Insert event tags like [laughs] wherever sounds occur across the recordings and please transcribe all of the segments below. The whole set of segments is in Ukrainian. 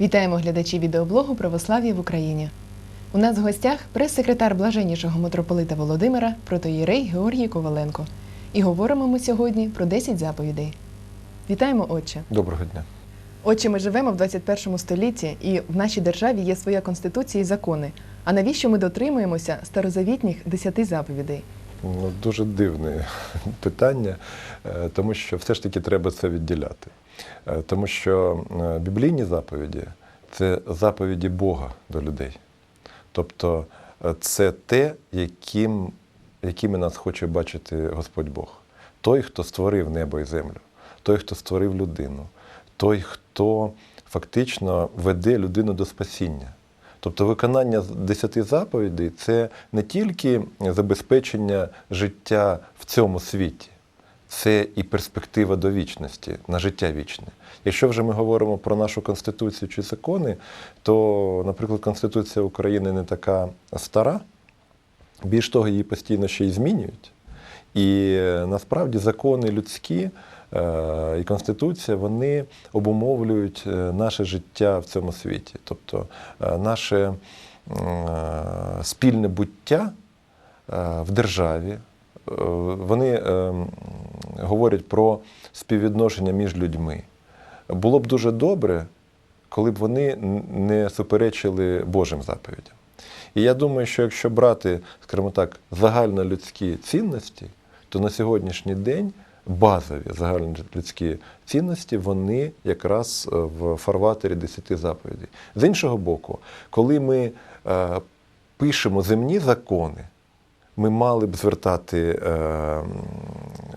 Вітаємо глядачі відеоблогу Православ'я в Україні. У нас в гостях прес-секретар блаженнішого митрополита Володимира протоїрей Георгій Коваленко. І говоримо ми сьогодні про 10 заповідей. Вітаємо, отче! Доброго дня. Отче, ми живемо в 21 столітті, і в нашій державі є своя конституція і закони. А навіщо ми дотримуємося старозавітніх 10 заповідей? Дуже дивне [laughs] питання, е, тому що все ж таки треба це відділяти. Е, Тому що е, біблійні заповіді це заповіді Бога до людей. Тобто це те, яким, якими нас хоче бачити Господь Бог. Той, хто створив небо і землю, той, хто створив людину, той, хто фактично веде людину до спасіння. Тобто виконання десяти заповідей це не тільки забезпечення життя в цьому світі, це і перспектива до вічності, на життя вічне. Якщо вже ми говоримо про нашу конституцію чи закони, то, наприклад, Конституція України не така стара, більш того, її постійно ще й змінюють. І е, насправді закони людські і Конституція вони обумовлюють е, наше життя в цьому світі. Тобто е, наше е, спільне буття е, в державі. Е, Вони е, говорять про співвідношення між людьми. Було б дуже добре, коли б вони не суперечили Божим заповідям. І я думаю, що якщо брати, скажімо так, загальнолюдські цінності, то на сьогоднішній день базові загальнолюдські цінності, вони якраз е, в фарватері десяти заповідей. З іншого боку, коли ми е, пишемо земні закони, ми мали б звертати е,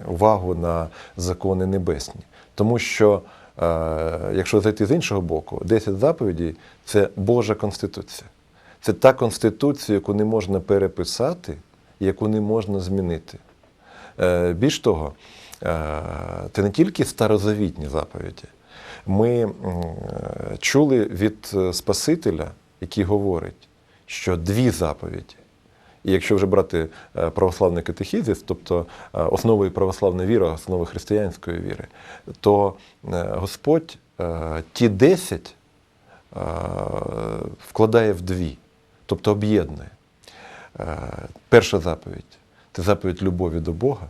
увагу на закони небесні. Тому що, якщо зайти з іншого боку, 10 заповідей це Божа конституція. Це та конституція, яку не можна переписати, яку не можна змінити. Більш того, це не тільки старозавітні заповіді. Ми е, чули від е, Спасителя, який говорить, що дві заповіді. І якщо вже брати е, православний катехізис, тобто е, основою православної віри, основою християнської віри, то е, Господь е, ті десять е, вкладає в дві, тобто об'єднує. Е, Перша заповідь це заповідь любові до Бога,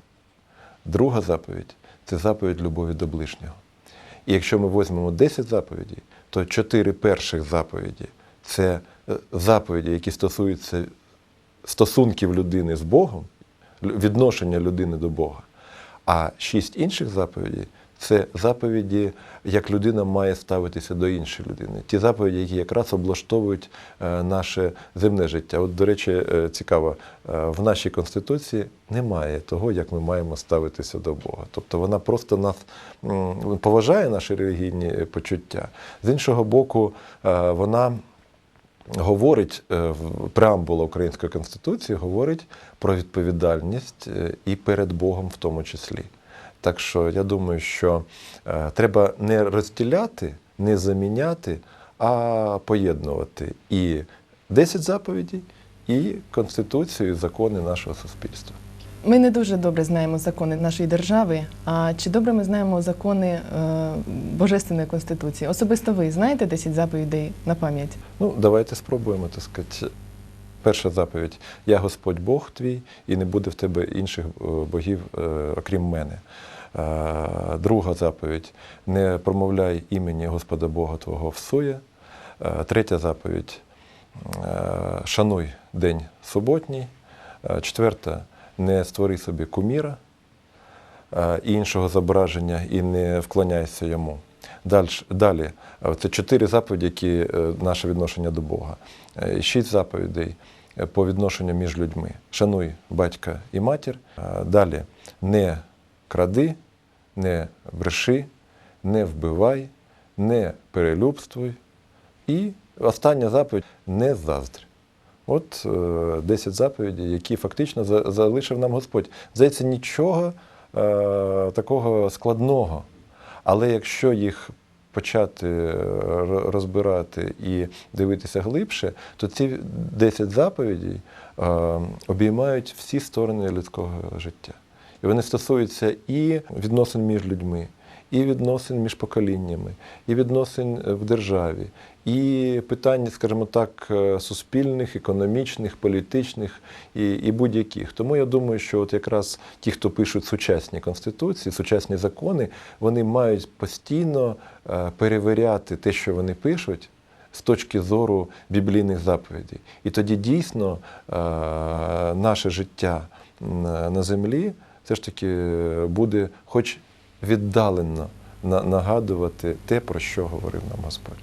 друга заповідь це заповідь любові до ближнього. І якщо ми візьмемо 10 заповідей, то чотири перших заповіді це е, заповіді, які стосуються стосунків людини з Богом, відношення людини до Бога. А шість інших заповідей це заповіді, як людина має ставитися до іншої людини. Ті заповіді, які якраз облаштовують е, наше земне життя. От, до речі, е, цікаво, е, в нашій конституції немає того, як ми маємо ставитися до Бога. Тобто вона просто нас поважає наші релігійні почуття. З іншого боку, вона говорить преамбула Української конституції говорить про відповідальність і перед Богом в тому числі. Так що я думаю, що е, треба не розділяти, не заміняти, а поєднувати і 10 заповідей, і Конституцію, і закони нашого суспільства. Ми не дуже добре знаємо закони нашої держави. А чи добре ми знаємо закони е, Божественної конституції? Особисто ви знаєте 10 заповідей на пам'ять? Ну, давайте спробуємо, так сказати. Перша заповідь: Я Господь Бог твій, і не буде в тебе інших е, богів, е, окрім мене. Е, Друга заповідь не промовляй імені Господа Бога Твого всує. Е, Третя заповідь шануй день суботній. Четверта не створи собі куміра іншого зображення і не вклоняйся йому. Далі, е, це чотири заповіді, які е, наше відношення до Бога. Е, Шість заповідей по відношенню між людьми. Шануй батька і матір. Далі не кради, не бреши, не вбивай, не перелюбствуй. І остання заповідь не заздрь. От е, 10 заповідей, які фактично залишив нам Господь. Здається, нічого такого складного. Але якщо їх почати е, розбирати і дивитися глибше, то ці 10 заповідей е, обіймають всі сторони людського життя. І вони стосуються і відносин між людьми, і відносин між поколіннями, і відносин е, в державі, і питання, скажімо так, е, суспільних, економічних, політичних і, і будь-яких. Тому я думаю, що от якраз ті, хто пишуть сучасні конституції, сучасні закони, вони мають постійно е, перевіряти те, що вони пишуть. З точки зору біблійних заповідей. І тоді дійсно наше життя на землі все ж таки буде хоч віддалено на- нагадувати те, про що говорив нам Господь.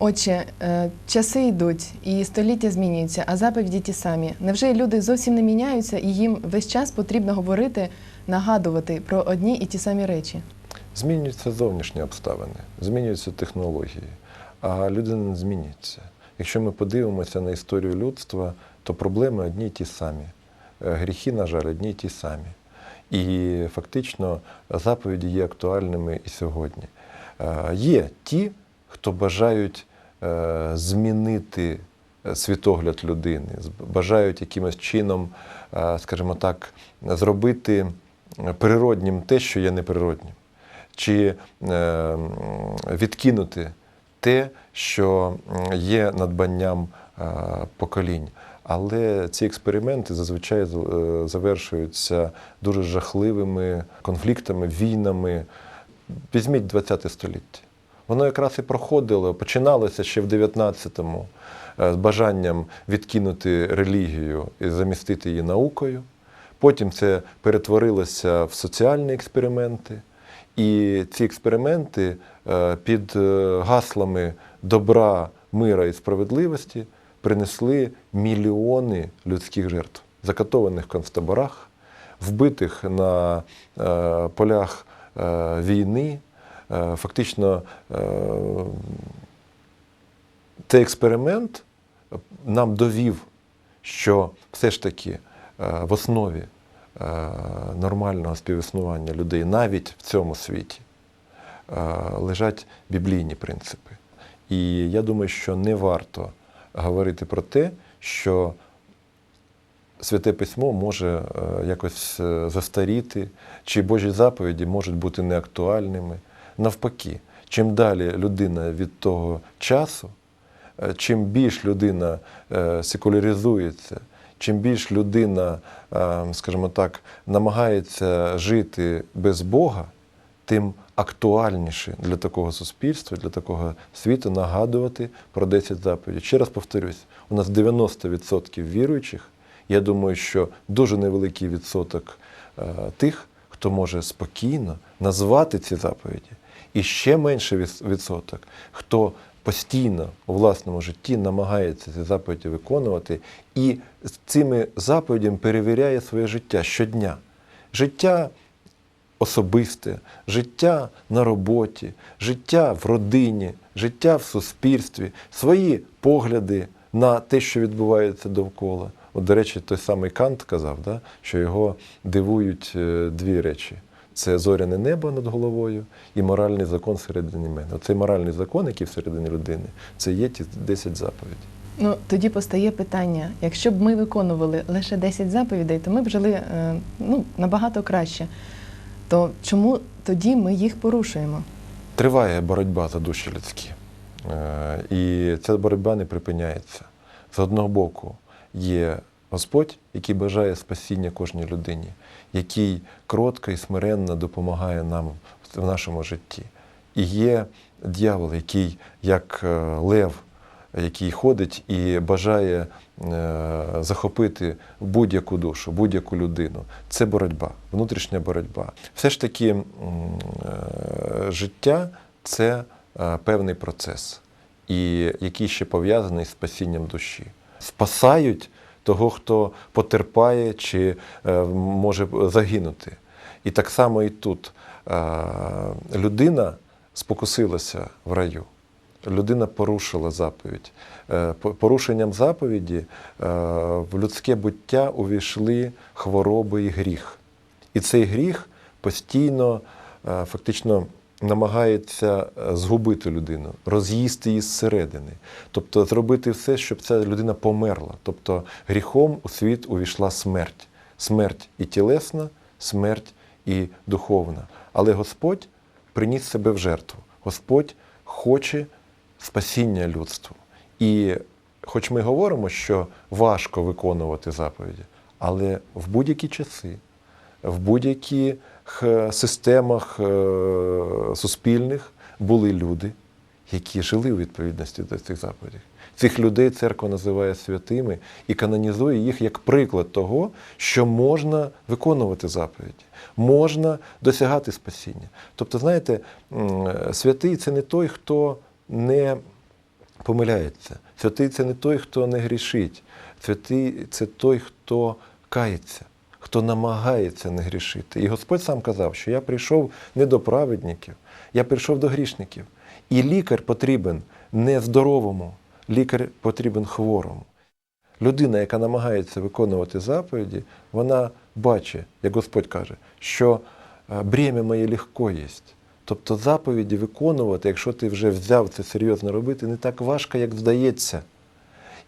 Отже, е, часи йдуть і століття змінюються, а заповіді ті самі. Невже люди зовсім не міняються, і їм весь час потрібно говорити, нагадувати про одні і ті самі речі? Змінюються зовнішні обставини, змінюються технології, а людина не змінюється. Якщо ми подивимося на історію людства, то проблеми одні й ті самі. Е, Гріхи, на жаль, одні й ті самі. І фактично заповіді є актуальними і сьогодні. Е, Є ті, хто бажають е, змінити е, світогляд людини, бажають якимось чином, скажімо так, зробити природнім те, що є неприроднім, чи відкинути те, що є надбанням поколінь. Але ці експерименти зазвичай е, завершуються дуже жахливими конфліктами, війнами. Візьміть 20 століття. Воно якраз і проходило, починалося ще в 19-му е, з бажанням відкинути релігію і замістити її наукою. Потім це перетворилося в соціальні експерименти. І ці експерименти е, під гаслами добра, мира і справедливості принесли мільйони людських жертв, закатованих в концтаборах, вбитих на е, полях е, війни. Е, Фактично, цей експеримент нам довів, що все ж таки в основі нормального співіснування людей навіть в цьому світі лежать біблійні принципи. І я думаю, що не варто говорити про те, що Святе письмо може е, якось е, застаріти, чи Божі заповіді можуть бути неактуальними. Навпаки, чим далі людина від того часу, е, чим більш людина секуляризується, чим більш людина, скажімо так, намагається жити без Бога, тим актуальніше для такого суспільства, для такого світу нагадувати про 10 заповідей. Ще раз повторюсь, у нас 90% віруючих. Я думаю, що дуже невеликий відсоток е, тих, хто може спокійно назвати ці заповіді, і ще менший відсоток, хто постійно у власному житті намагається ці заповіді виконувати і з цими заповідями перевіряє своє життя щодня. Життя особисте, життя на роботі, життя в родині, життя в суспільстві, свої погляди на те, що відбувається довкола. От, до речі, той самий Кант казав, да, що його дивують е, дві речі: це зоряне небо над головою і моральний закон всередині мене. Оцей моральний закон, який всередині людини, це є ті 10 заповідей. Ну тоді постає питання: якщо б ми виконували лише 10 заповідей, то ми б жили е, ну, набагато краще. То чому тоді ми їх порушуємо? Триває боротьба за душі людські. Е, І ця боротьба не припиняється. З одного боку, є Господь, який бажає спасіння кожній людині, який кротко і смиренно допомагає нам в нашому житті. І є дьявол, який, як е, лев, який ходить і бажає е, захопити будь-яку душу, будь-яку людину. Це боротьба, внутрішня боротьба. Все ж таки е, життя це е, певний процес, і який ще пов'язаний з спасінням душі. Спасають того, хто потерпає чи може загинути. І так само і тут людина спокусилася в раю. Людина порушила заповідь. Е, Порушенням заповіді е, в людське буття увійшли хвороби і гріх. І цей гріх постійно е, фактично намагається згубити людину, роз'їсти її зсередини, тобто зробити все, щоб ця людина померла. Тобто гріхом у світ увійшла смерть. Смерть і тілесна, смерть і духовна. Але Господь приніс себе в жертву. Господь хоче спасіння людству. І хоч ми говоримо, що важко виконувати заповіді, але в будь-які часи, в будь-яких е, системах е, суспільних були люди, які жили у відповідності до цих заповідей. Цих людей церква називає святими і канонізує їх як приклад того, що можна виконувати заповіді, можна досягати спасіння. Тобто, знаєте, святий це не той, хто не помиляється. Святий це не той, хто не грішить. Святий це той, хто кається, хто намагається не грішити. І Господь сам казав, що я прийшов не до праведників, я прийшов до грішників. І лікар потрібен не здоровому, лікар потрібен хворому. Людина, яка намагається виконувати заповіді, вона бачить, як Господь каже, що е, бремя моє легко є. Тобто заповіді виконувати, якщо ти вже взяв це серйозно робити, не так важко, як здається.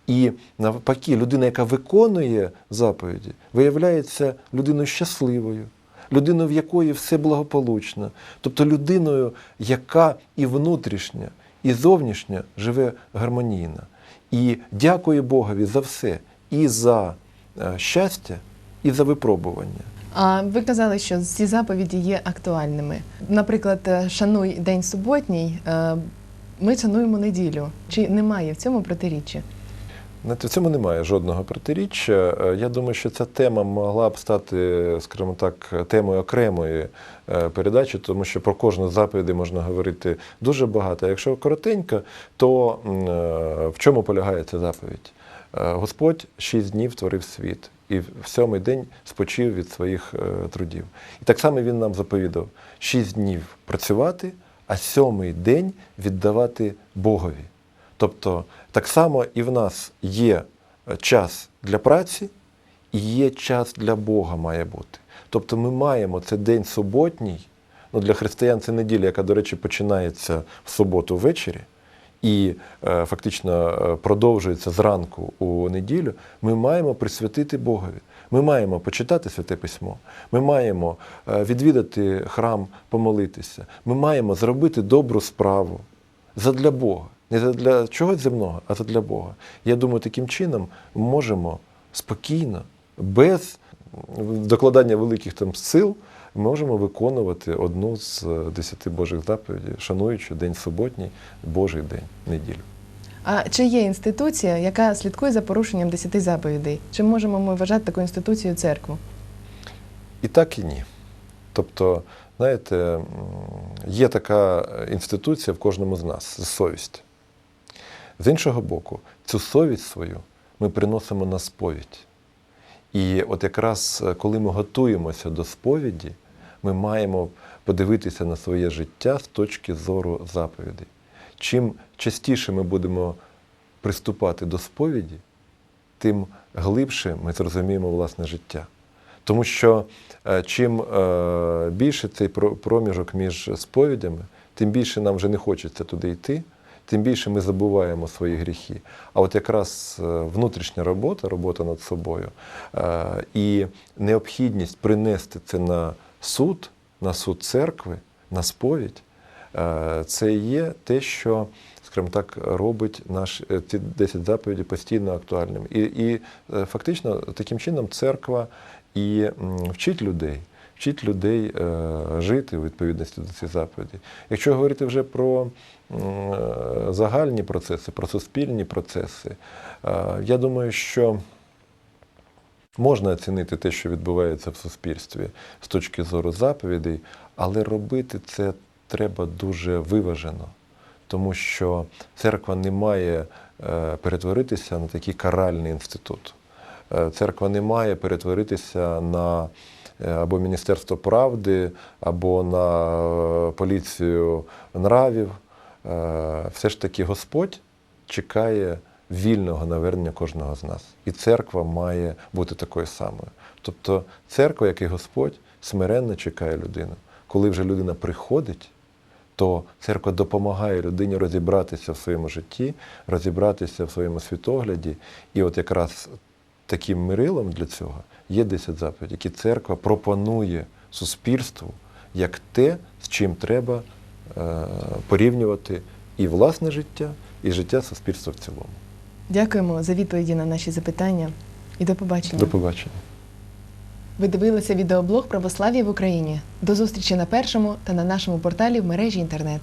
І навпаки, людина, яка виконує заповіді, виявляється людиною щасливою, людиною, в якої все благополучно, тобто людиною, яка і внутрішня, і зовнішня живе гармонійно. І дякує Богові за все, і за е, щастя, і за випробування. А ви казали, що ці заповіді є актуальними. Наприклад, е, шануй день суботній. е, Ми шануємо неділю. Чи немає в цьому протиріччя? В цьому немає жодного протиріччя. Е, Я думаю, що ця тема могла б стати, скажімо так, темою окремої передачі, тому що про кожну з заповідей можна говорити дуже багато. Якщо коротенько, то в чому полягає ця заповідь? Господь шість днів творив світ і в сьомий день спочив від своїх е, трудів. І так само він нам заповідав шість днів працювати, а сьомий день віддавати Богові. Тобто так само і в нас є е, час для праці і є час для Бога має бути. Тобто ми маємо це день суботній, ну для християн це неділя, яка, до речі, починається в суботу ввечері і е, фактично е, продовжується зранку у неділю, ми маємо присвятити Богові. Ми маємо почитати святе письмо, ми маємо е, відвідати храм, помолитися, ми маємо зробити добру справу задля Бога. Не для чогось земного, а задля Бога. Я думаю, таким чином можемо спокійно, без докладання великих там сил, можемо виконувати одну з е, десяти Божих заповідей, шануючи День суботній, Божий день, неділю. А чи є інституція, яка слідкує за порушенням десяти заповідей? Чи можемо ми вважати таку інституцію церкву? І так, і ні. Тобто, знаєте, є така інституція в кожному з нас совість. З іншого боку, цю совість свою ми приносимо на сповідь. І от якраз е, коли ми готуємося до сповіді, ми маємо подивитися на своє життя з точки зору заповідей. Чим частіше ми будемо приступати до сповіді, тим глибше ми зрозуміємо власне життя. Тому що е, чим е, більше цей проміжок між сповідями, тим більше нам вже не хочеться туди йти, тим більше ми забуваємо свої гріхи. А от якраз е, внутрішня робота, робота над собою і необхідність принести це на суд, на суд церкви, на сповідь, е, це є те, що, скажімо так, робить наш е, ці 10 заповідей постійно актуальними. І, і е, фактично таким чином церква і вчить людей. Вчить людей е, жити у відповідності до цих заповідей. Якщо говорити вже про е, загальні процеси, про суспільні процеси, е, я думаю, що можна оцінити те, що відбувається в суспільстві з точки зору заповідей, але робити це треба дуже виважено, тому що церква не має е, перетворитися на такий каральний інститут. Е, Церква не має перетворитися на е, або Міністерство правди, або на поліцію нравів. Все ж таки Господь чекає вільного навернення кожного з нас. І церква має бути такою самою. Тобто церква, як і Господь, смиренно чекає людину. Коли вже людина приходить, то церква допомагає людині розібратися в своєму житті, розібратися в своєму світогляді. І от якраз таким мирилом для цього є 10 заповідей, які церква пропонує суспільству як те, з чим треба е, порівнювати і власне життя, і життя суспільства в цілому. Дякуємо за відповіді на наші запитання і до побачення. До побачення. Ви дивилися відеоблог Православ'я в Україні. До зустрічі на першому та на нашому порталі в мережі інтернет.